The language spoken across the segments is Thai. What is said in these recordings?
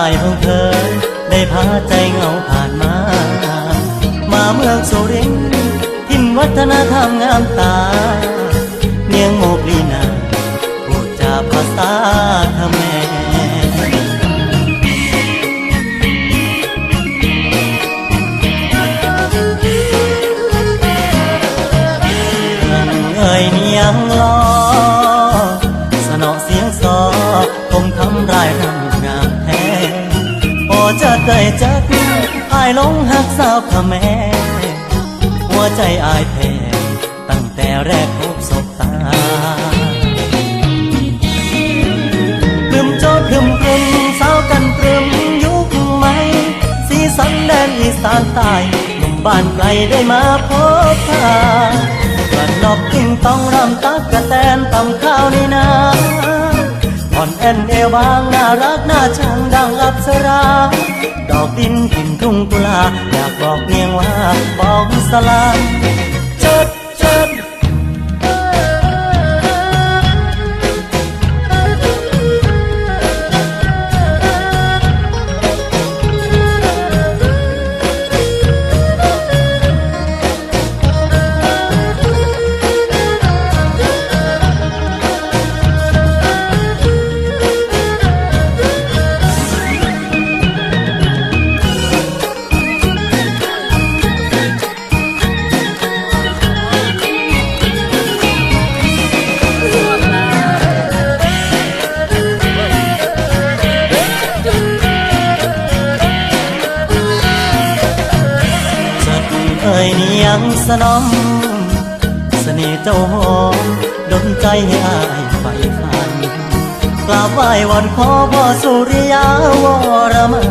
ายของเธอ ได้พาใจเงาผ่านมา มาเมืองสุรินทินวัฒนธรรมงามตา เนียงโมบลีนาพูดจาภาษาทำแม่เอ่ยเนียงลอ จะได้จักอายหลงหักสาวขะแม่ หัวใจอายแพ้ตั้งแต่แรกพบสบตาพรึมโจดพรึมพรึมสาวกันพรึมยุคใหม่สีสันแดนอีสานใต้หนุ่มบ้านไกลได้มาพบพากระนอบกิ้งต้องรำตักกระแตนตำข้าวนี่นาอ่อนแอนเอวบางน่ารักน่าชัง อับสรา ดอกดินกินทุ่งกุลา อยากบอกเนียงว่าบอกสลา ยังสนอมเสน่ห์เจ้าหอมดนใจให้อายไฟฝันกราบไหว้วันขอพ่อสุริยาวรมัน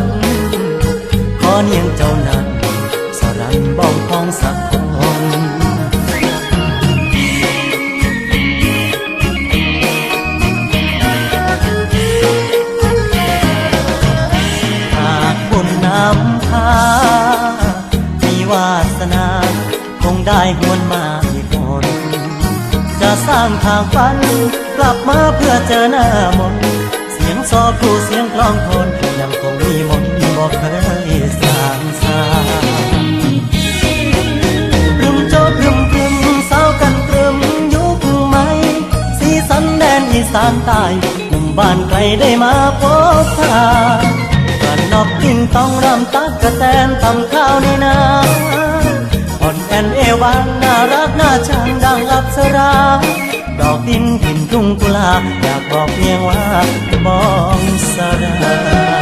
ขอเนียงเจ้านั้น ได้หวนมาอีกคนจะสร้างทางฝันกลับมาเพื่อเจอหน้ามนเสียงซอครูเสียงกลองทนยังคงมีมนบอกเคยสางสาพรึมโจพรึมพรึมสาวกันพรึมยุคใหม่สีสันแดนอีสานใต้หนุ่มบ้านไกลได้มาพบทากันนอกกิ้งต้องรำตักกระแตนตำข้าวในนา อนแอนเอวังน่ารักน่าชังดังอับสราดอกดินหินทุ่งกุลาอยากบอกเพียงว่าบองสรา